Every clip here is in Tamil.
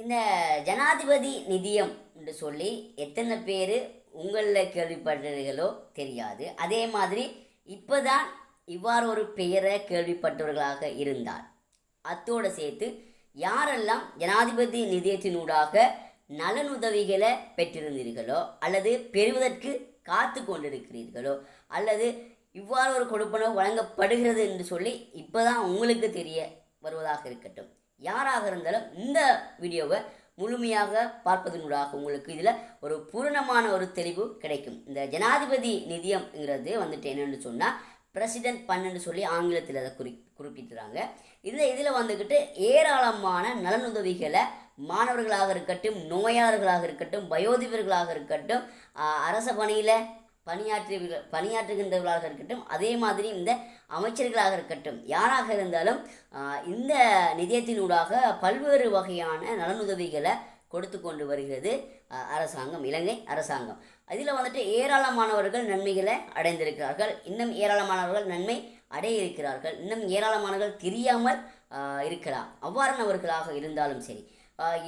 இந்த ஜனாதிபதி நிதியம் என்று சொல்லி எத்தனை பேர் உங்களில் கேள்விப்பட்டீர்களோ தெரியாது. அதே மாதிரி இப்போதான் இவ்வாறு ஒரு பெயரை கேள்விப்பட்டவர்களாக இருந்தால் அத்தோடு சேர்த்து யாரெல்லாம் ஜனாதிபதி நிதியத்தினூடாக நலனுதவிகளை பெற்றிருந்தீர்களோ அல்லது பெறுவதற்கு காத்து கொண்டிருக்கிறீர்களோ அல்லது இவ்வாறு ஒரு கொடுப்பனவு வழங்கப்படுகிறது என்று சொல்லி இப்போதான் உங்களுக்கு தெரிய வருவதாக இருக்கட்டும். யாராக இருந்தாலும் இந்த வீடியோவை முழுமையாக பார்ப்பதனூடாக உங்களுக்கு இதில் ஒரு பூரணமான ஒரு தெளிவு கிடைக்கும். இந்த ஜனாதிபதி நிதியம்ங்கிறது வந்துட்டு என்னென்னு சொன்னால் பிரசிடென்ட் பன்னெண்டு சொல்லி ஆங்கிலத்தில் அதை குறி குறிப்பிட்டுறாங்க. இதில் இதில் வந்துக்கிட்டு ஏராளமான நலனுதவிகளை மாணவர்களாக இருக்கட்டும் நோயாளர்களாக இருக்கட்டும் வயோதிபர்களாக இருக்கட்டும் அரச பணியில் பணியாற்றி பணியாற்றுகின்றவர்களாக இருக்கட்டும் அதே மாதிரி இந்த அமைச்சர்களாக இருக்கட்டும் யாராக இருந்தாலும் இந்த நிதியத்தினூடாக பல்வேறு வகையான நலனுதவிகளை கொடுத்து கொண்டு வருகிறது அரசாங்கம் இலங்கை அரசாங்கம். அதில் வந்துட்டு ஏராளமானவர்கள் நன்மைகளை அடைந்திருக்கிறார்கள். இன்னும் ஏராளமானவர்கள் நன்மை அடைய இருக்கிறார்கள் இன்னும் ஏராளமானவர்கள் தெரியாமல் இருக்கலாம். அவ்வாறானவர்களாக இருந்தாலும் சரி.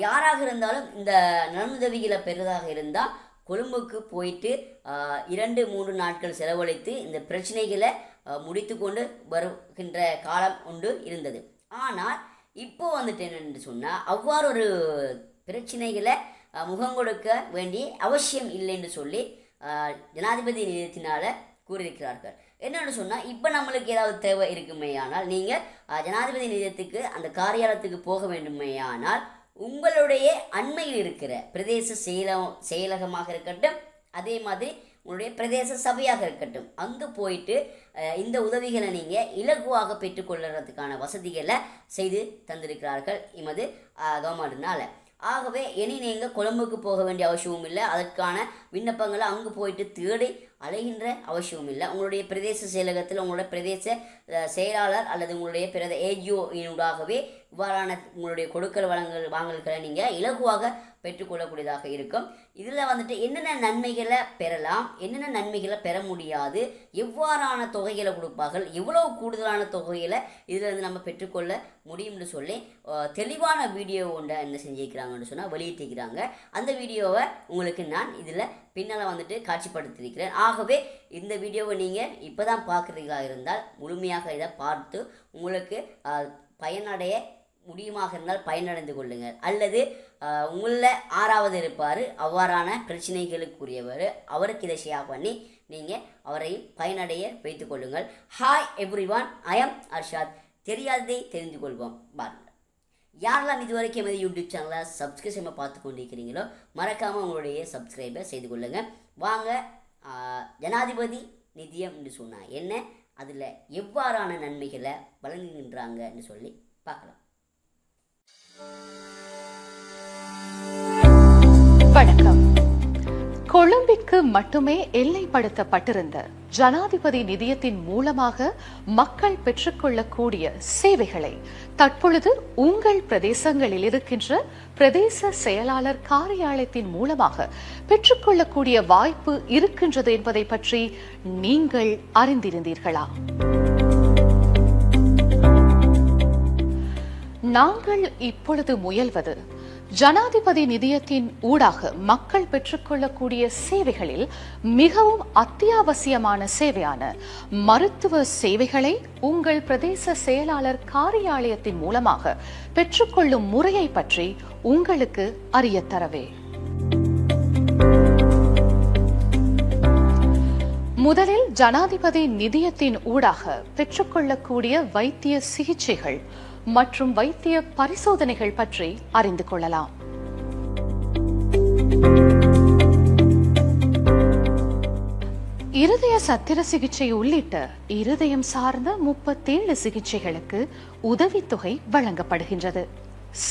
யாராக இருந்தாலும் இந்த நலனுதவிகளை பெறுவதாக இருந்தால் கொழும்புக்கு போயிட்டு இரண்டு மூன்று நாட்கள் செலவழித்து இந்த பிரச்சனைகளை முடித்து கொண்டு வருகின்ற காலம் உண்டு இருந்தது. ஆனால் இப்போ வந்துட்டு என்னென்று சொன்னால் அவ்வாறு ஒரு பிரச்சனைகளை முகம் கொடுக்க வேண்டிய அவசியம் இல்லைன்னு சொல்லி ஜனாதிபதி நிதியத்தினால் கூறியிருக்கிறார்கள். என்னென்னு சொன்னால் இப்போ நம்மளுக்கு ஏதாவது தேவை இருக்குமேயானால் நீங்கள் ஜனாதிபதி நிலையத்துக்கு அந்த காரியாலயத்துக்கு போக வேண்டுமேயானால் உங்களுடைய அண்மையில் இருக்கிற பிரதேச செயலம் செயலகமாக இருக்கட்டும் அதே மாதிரி உங்களுடைய பிரதேச சபையாக இருக்கட்டும் அங்கே போயிட்டு இந்த உதவிகளை நீங்கள் இலகுவாக பெற்றுக்கொள்ளுறதுக்கான வசதிகளை செய்து தந்திருக்கிறார்கள் எமது கவர்மெண்ட்னால். ஆகவே இனி நீங்கள் கொழம்புக்கு போக வேண்டிய அவசியமும் இல்லை. அதற்கான விண்ணப்பங்களை அங்கே போயிட்டு தேடி அலைகின்ற அவசியமும் இல்லை. உங்களுடைய பிரதேச செயலகத்தில் உங்களுடைய பிரதேச செயலாளர் அல்லது உங்களுடைய பிரத ஏஜிஓயினூடாகவே இவ்வாறான உங்களுடைய கொடுக்கல் வழங்கல் வாங்கல்களை நீங்கள் இலகுவாக பெற்றுக்கொள்ளக்கூடியதாக இருக்கும். இதில் வந்துட்டு என்னென்ன நன்மைகளை பெறலாம் என்னென்ன நன்மைகளை பெற முடியாது எவ்வாறான தொகைகளை கொடுப்பார்கள் எவ்வளவு கூடுதலான தொகைகளை இதிலிருந்து நம்ம பெற்றுக்கொள்ள முடியும்னு சொல்லி தெளிவான வீடியோ ஒன்றை என்ன செஞ்சிருக்கிறாங்கன்னு சொன்னால் வெளியிட்டிருக்கிறாங்க. அந்த வீடியோவை உங்களுக்கு நான் இதில் பின்னால் வந்துட்டு காட்சிப்படுத்தியிருக்கிறேன். ஆகவே இந்த வீடியோவை நீங்கள் இப்போ தான் பார்க்குறீங்களா இருந்தால் முழுமையாக இதை பார்த்து உங்களுக்கு பயனடைய முடியுமாக இருந்தால் பயனடைந்து கொள்ளுங்கள். அல்லது உங்களில் ஆறாவது இருப்பார் அவ்வாறான பிரச்சனைகளுக்குரியவர் அவருக்கு இதை ஷேர் பண்ணி நீங்கள் அவரையும் பயனடைய வைத்து கொள்ளுங்கள். Hi everyone I am Arshad தெரியாததை தெரிந்து கொள்வோம். பாருங்கள். யாரெல்லாம் இது வரைக்கும் எமது யூடியூப் சேனலை சப்ஸ்கிரைப் பார்த்து கொண்டிருக்கிறீங்களோ மறக்காமல் உங்களுடைய சப்ஸ்கிரைபை செய்து கொள்ளுங்கள் வாங்க ஜனாதிபதி நிதியம் என்று சொன்னால் என்ன? அதில் எவ்வாறான நன்மைகளை வழங்குகின்றாங்கன்னு சொல்லி பார்க்கலாம். வணக்கம். கொழும்பிற்கு மட்டுமே எல்லைப்படுத்தப்பட்டிருந்த ஜனாதிபதி நிதியத்தின் மூலமாக மக்கள் பெற்றுக்கொள்ளக்கூடிய சேவைகளை தற்பொழுது உங்கள் பிரதேசங்களில் இருக்கின்ற பிரதேச செயலாளர் காரியாலயத்தின் மூலமாக பெற்றுக்கொள்ளக்கூடிய வாய்ப்பு இருக்கின்றது என்பதை பற்றி நீங்கள் அறிந்திருந்தீர்களா? நாங்கள் இப்பொழுது முயல்வது ஜனாதிபதி நிதியத்தின் ஊடாக மக்கள் பெற்றுக்கொள்ளக்கூடிய சேவைகளில் மிகவும் அத்தியாவசியமான சேவையான மருத்துவ சேவைகளை உங்கள் பிரதேச செயலாளர் காரியாலயத்தின் மூலமாக பெற்றுக்கொள்ளும் முறையை பற்றி உங்களுக்கு அறியத்தரவே. முதலில் ஜனாதிபதி நிதியத்தின் ஊடாக பெற்றுக்கொள்ளக்கூடிய வைத்திய சிகிச்சைகள் மற்றும் வைத்திய பரிசோதனைகள் பற்றி அறிந்து கொள்ளலாம். இருதய சத்திர சிகிச்சை உள்ளிட்ட இருதயம் சார்ந்த முப்பத்தேழு சிகிச்சைகளுக்கு உதவித்தொகை வழங்கப்படுகின்றது.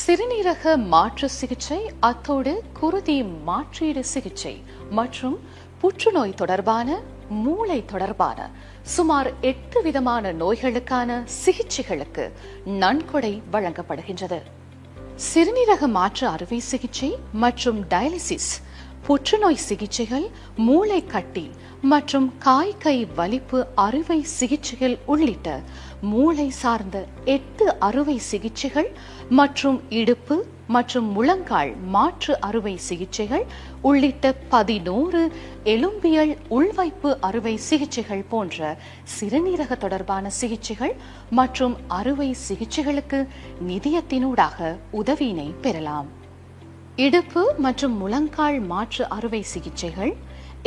சிறுநீரக மாற்று சிகிச்சை அத்தோடு குருதி மாற்றீடு சிகிச்சை மற்றும் புற்றுநோய் தொடர்பான மூளை தொடர்பான சுமார் எட்டு விதமான நோய்களுக்கான சிகிச்சைகளுக்கு நன்கொடை வழங்கப்படுகின்றது. சிறுநீரக மாற்று அறுவை சிகிச்சை மற்றும் டயாலிசிஸ் புற்றுநோய் சிகிச்சைகள் மூளை கட்டி மற்றும் காய் கை வலிப்பு அறுவை சிகிச்சைகள் உள்ளிட்ட மூளை சார்ந்த எட்டு அறுவை சிகிச்சைகள் மற்றும் இடுப்பு மற்றும் முழங்கால் மாற்று அறுவை சிகிச்சைகள் உள்ளிட்ட பதினோரு எலும்பியல் உள்வைப்பு அறுவை சிகிச்சைகள் போன்ற சிறுநீரக தொடர்பான சிகிச்சைகள் மற்றும் அறுவை சிகிச்சைகளுக்கு நிதியத்தினூடாக உதவியினை பெறலாம். இடுப்பு மற்றும் முழங்கால் மாற்று அறுவை சிகிச்சைகள்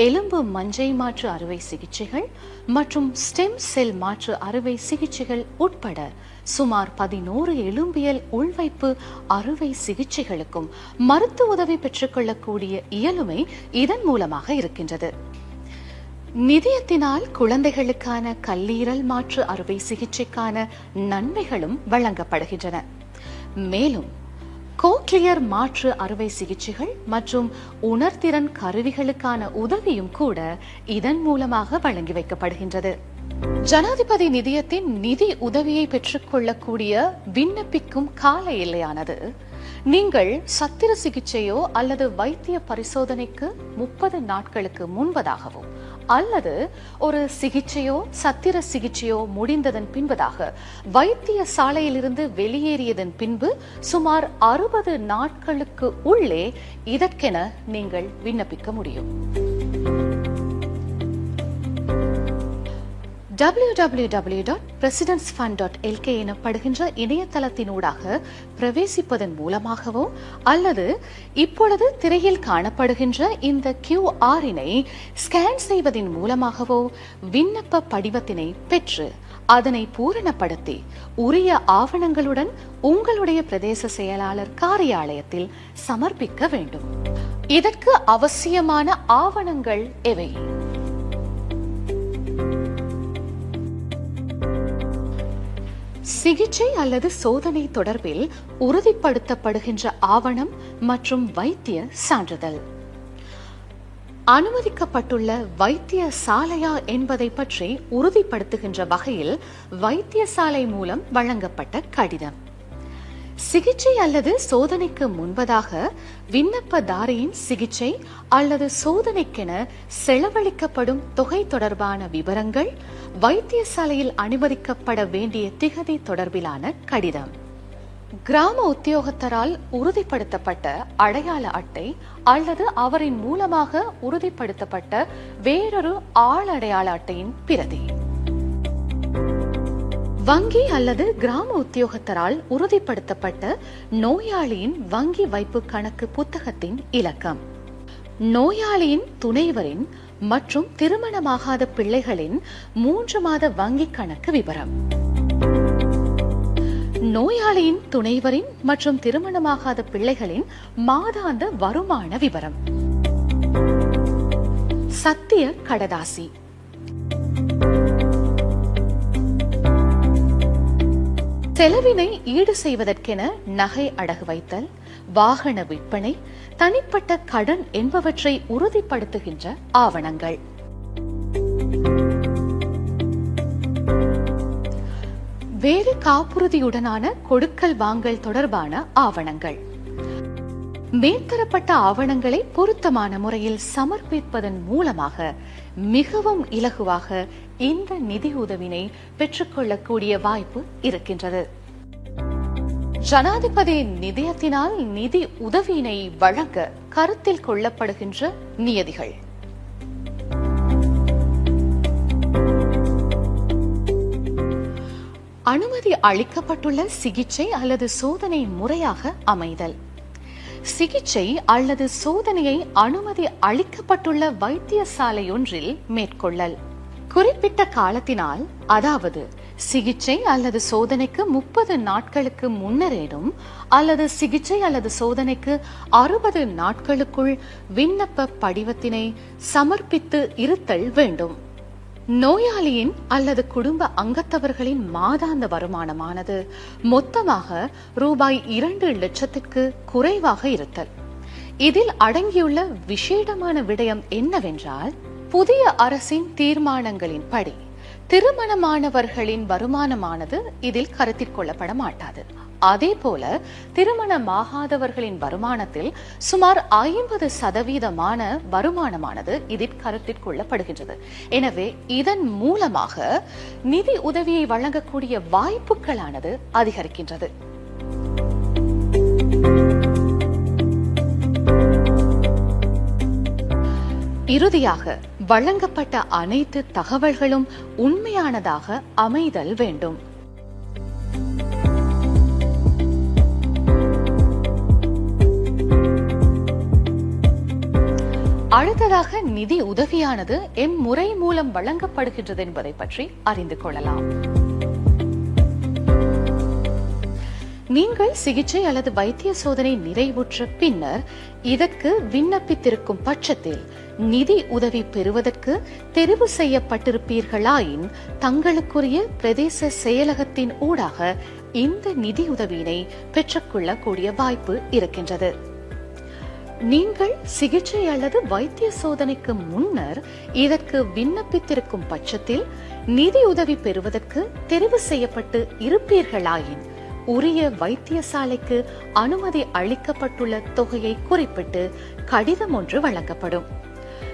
எலும்பு மஞ்சை மாற்று அறுவை சிகிச்சைகள் மற்றும் ஸ்டெம் செல் மாற்று அறுவை சிகிச்சைகள் உட்பட சுமார் பதினோரு எலும்பியல் உள்வைப்பு அறுவை சிகிச்சைகளுக்கும் மருத்துவ உதவி பெற்றுக்கொள்ளக்கூடிய இயலுமை இதன் மூலமாக இருக்கின்றது. நிதியத்தினால் குழந்தைகளுக்கான கல்லீரல் மாற்று அறுவை சிகிச்சைக்கான நன்மைகளும் வழங்கப்படுகின்றன. மேலும் கோக்லியர் மாற்று அறுவை சிகிச்சைகள் மற்றும் உணர்திறன் கருவிகளுக்கான உதவியும் கூட இதன் மூலமாக வழங்கி வைக்கப்படுகின்றது. ஜனாதிபதி நிதியத்தின் நிதி உதவியை பெற்றுக்கொள்ளக்கூடிய விண்ணப்பிக்கும் கால எல்லையானது. நீங்கள் சத்திர சிகிச்சையோ அல்லது வைத்திய பரிசோதனைக்கு முப்பது நாட்களுக்கு முன்பதாகவோ அல்லது ஒரு சிகிச்சையோ சத்திர சிகிச்சையோ முடிந்ததன் பின்பதாக வைத்திய சாலையிலிருந்து வெளியேறியதன் பின்பு சுமார் அறுபது நாட்களுக்கு உள்ளே இதற்கென நீங்கள் விண்ணப்பிக்க முடியும். www.presidentsfund.lk எனப்படுகின்ற இணையதளத்தினூடாக பிரவேசிப்பதன் மூலமாகவோ அல்லது இப்பொழுது திரையில் காணப்படுகின்ற இந்த கியூஆரினை ஸ்கேன் செய்வதன் மூலமாகவோ விண்ணப்ப படிவத்தினை பெற்று அதனை பூரணப்படுத்தி உரிய ஆவணங்களுடன் உங்களுடைய பிரதேச செயலாளர் காரியாலயத்தில் சமர்ப்பிக்க வேண்டும். இதற்கு அவசியமான ஆவணங்கள் எவை? சிகிச்சை அல்லது சோதனை தொடர்பில் உறுதிப்படுத்தப்படுகின்ற ஆவணம் மற்றும் வைத்திய சான்றிதழ். அனுமதிக்கப்பட்டுள்ள வைத்திய சாலையா என்பதை பற்றி உறுதிப்படுத்துகின்ற வகையில் வைத்தியசாலை மூலம் வழங்கப்பட்ட கடிதம். சிகிச்சை அல்லது சோதனைக்கு முன்பதாக விண்ணப்பதாரியின் சிகிச்சை அல்லது சோதனைக்கென செலவழிக்கப்படும் தொகை தொடர்பான விவரங்கள் வைத்தியசாலையில் அனுமதிக்கப்பட வேண்டிய திகதி தொடர்பிலான கடிதம். கிராம உத்தியோகத்தரால் உறுதிப்படுத்தப்பட்ட அடையாள அட்டை அல்லது அவரின் மூலமாக உறுதிப்படுத்தப்பட்ட வேறொரு ஆள் அடையாள அட்டையின் பிரதி. வங்கி அல்லது கிராம உத்தியோகத்தரால் உறுதிப்படுத்தப்பட்ட நோயாளியின் வங்கி வைப்பு கணக்கு புத்தகத்தின் இலக்கம். நோயாளியின் துணைவரின் மற்றும் திருமணமாகாத பிள்ளைகளின் மூன்று மாத வங்கி கணக்கு விவரம் நோயாளியின் துணைவரின் மற்றும் திருமணமாகாத பிள்ளைகளின் மாதாந்த வருமான விவரம் சத்திய கடதாசி. செலவினை ஈடு செய்வதற்கென நகை அடகு வைத்தல் வாகன விற்பனை தனிப்பட்ட கடன் என்பவற்றை உறுதிப்படுத்துகின்ற ஆவணங்கள். வேறு காப்புறுதியுடனான கொடுக்கல் வாங்கல் தொடர்பான ஆவணங்கள். மேற்தரப்பட்ட ஆவணங்களை பொருத்தமான முறையில் சமர்ப்பிப்பதன் மூலமாக மிகவும் இலகுவாக இந்த நிதி உதவினை பெற்றுக்கொள்ளக்கூடிய வாய்ப்பு இருக்கின்றது. ஜனாதிபதி நிதியத்தினால் நிதி உதவியினை வழங்க கருத்தில் கொள்ளப்படுகின்ற நியதிகள். அனுமதி அளிக்கப்பட்டுள்ள சிகிச்சை அல்லது சோதனை முறையாக அமைதல். சிகிச்சை அல்லது சோதனையை அனுமதி அளிக்கப்பட்டுள்ள வைத்தியசாலையொன்றில் மேற்கொள்ளல். குறிப்பிட்ட காலத்தினால் அதாவது சிகிச்சை அல்லது சோதனைக்கு முப்பது நாட்களுக்கு முன்னரேனும் அல்லது சிகிச்சை அல்லது சோதனைக்கு அறுபது நாட்களுக்குள் விண்ணப்ப படிவத்தினை சமர்ப்பித்து இருத்தல் வேண்டும். நோயாளியின் அல்லது குடும்ப அங்கத்தவர்களின் மாதாந்த வருமானமானது மொத்தமாக ரூபாய் இரண்டு லட்சத்திற்கு குறைவாக இருத்தல். இதில் அடங்கியுள்ள விசேடமான விடயம் என்னவென்றால் புதிய அரசின் தீர்மானங்களின் தீர்மானங்களின்படி திருமணமானவர்களின் வருமானமானது இதில் கருத்தில் கொள்ளப்பட மாட்டாது. அதே போல திருமணமாகாதவர்களின் வருமானத்தில் சுமார் ஐம்பது சதவீதமான வருமானமானது இதில் கருத்தில் கொள்ளப்படுகின்றது. எனவே இதன் மூலமாக நிதி உதவியை வழங்கக்கூடிய வாய்ப்புகளானது அதிகரிக்கின்றது. இறுதியாக வழங்கப்பட்ட அனைத்து தகவல்களும் உண்மையானதாக அமைதல் வேண்டும். அடுத்ததாக நிதி உதவியானது எம் முறை மூலம் வழங்கப்படுகின்றது என்பதை பற்றி அறிந்து கொள்ளலாம். நீங்கள் சிகிச்சை அல்லது வைத்திய சோதனை நிறைவுற்ற பின்னர் இதற்கு விண்ணப்பித்திருக்கும் பட்சத்தில் நிதி உதவி பெறுவதற்கு தெரிவு செய்யப்பட்டிருப்பீர்களாயின் தங்களுக்குரிய பிரதேச செயலகத்தின் ஊடாக இந்த நிதி உதவியினை பெற்றுக்கொள்ளக்கூடிய வாய்ப்பு இருக்கின்றது. நீங்கள் சிகிச்சை அல்லது வைத்திய சோதனைக்கு முன்னர் இதற்கு விண்ணப்பித்திருக்கும் பட்சத்தில் நிதி உதவி பெறுவதற்கு தெரிவு செய்யப்பட்டு இருப்பீர்களாயின் உரிய வைத்தியசாலைக்கு அனுமதி அளிக்கப்பட்டுள்ள தொகையை குறிப்பிட்டு கடிதம் ஒன்று வழங்கப்படும்.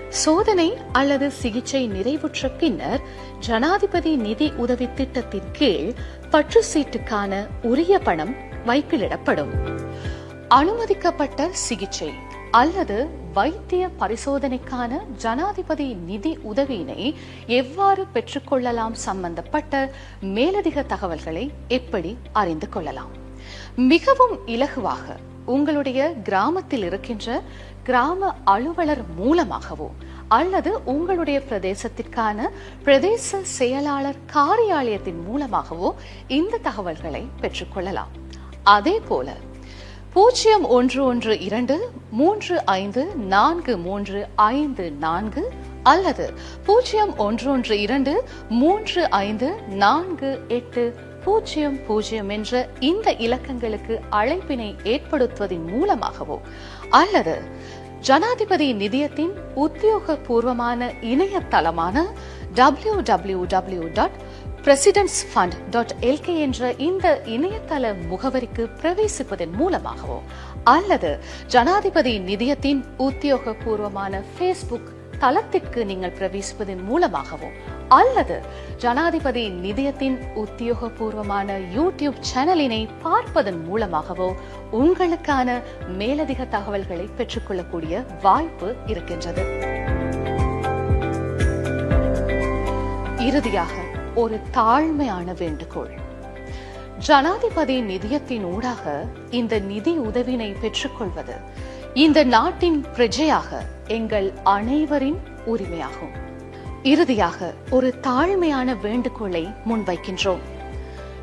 சோதனை அல்லது சிகிச்சை நிறைவுற்ற பின்னர் ஜனாதிபதி நிதி உதவி திட்டத்தின் கீழ் பற்று சீட்டுக்கான உரிய பணம் வைப்பிலிடப்படும் அனுமதிக்கப்பட்ட சிகிச்சை அல்லது வைத்திய பரிசோதனைக்கான ஜனாதிபதி நிதி உதவியினை எவ்வாறு பெற்றுக்கொள்ளலாம் சம்பந்தப்பட்ட மேலதிக தகவல்களை எப்படி அறிந்து கொள்ளலாம்? மிகவும் இலகுவாக உங்களுடைய கிராமத்தில் இருக்கின்ற கிராம அலுவலர் மூலமாகவோ அல்லது உங்களுடைய பிரதேசத்திற்கான பிரதேச செயலாளர் காரியாலயத்தின் மூலமாகவோ இந்த தகவல்களை பெற்றுக்கொள்ளலாம். அதே போல பூஜ்ஜியம் ஒன்று ஒன்று இரண்டு மூன்று ஐந்து நான்கு மூன்று ஐந்து நான்கு அல்லது பூஜ்ஜியம் ஒன்று ஒன்று இரண்டு மூன்று ஐந்து நான்கு எட்டு பூஜ்ஜியம் பூஜ்ஜியம் என்ற இந்த இலக்கங்களுக்கு அழைப்பினை ஏற்படுத்துவதன் மூலமாகவோ அல்லது ஜனாதிபதி நிதியத்தின் உத்தியோகபூர்வமான இணையதளமான W W W dot presidents fund dot LK என்ற இந்த இணையதள முகவரிக்கு பிரவேசிப்பதன் மூலமாகவோ அல்லது ஜனாதிபதி நிதியத்தின் உத்தியோகபூர்வமான ஃபேஸ்புக் தளத்திற்கு நீங்கள் பிரவேசிப்பதன் மூலமாகவோ அல்லது ஜனாதிபதி நிதியத்தின் உத்தியோகபூர்வமான யூடியூப் சேனலினை பார்ப்பதன் மூலமாகவோ உங்களுக்கான மேலதிக தகவல்களை பெற்றுக்கொள்ளக்கூடிய வாய்ப்பு இருக்கின்றது. இறுதியாக ஒரு தாழ்மையான வேண்டுகோள். ஜனாதிபதி நிதியத்தின் ஊடாக இந்த நிதி உதவினை பெற்றுக்கொள்வது இந்த நாட்டின் பிரஜையாக எங்கள் அனைவரின் உரிமையாகும். இறுதியாக ஒரு தாழ்மையான வேண்டுகோளை முன்வைக்கின்றோம்.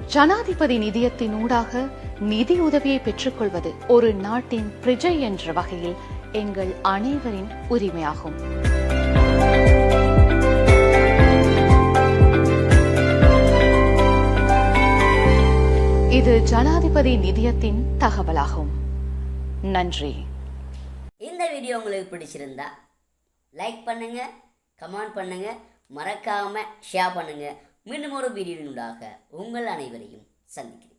ஜனாதிபதி நிதியத்தின் ஊடாக நிதி உதவியை பெற்றுக்கொள்வது ஒரு நாட்டின் பிரஜை என்ற வகையில் எங்கள் அனைவரின் உரிமையாகும். இது ஜனாதிபதி நிதியத்தின் தகவலாகும். நன்றி. இந்த வீடியோ உங்களுக்கு பிடிச்சிருந்தா லைக் பண்ணுங்க கமெண்ட் பண்ணுங்க மறக்காம ஷேர் பண்ணுங்க. மீண்டும் ஒரு வீடியோவினூடாக உங்கள் அனைவரையும் சந்திக்கிறேன்.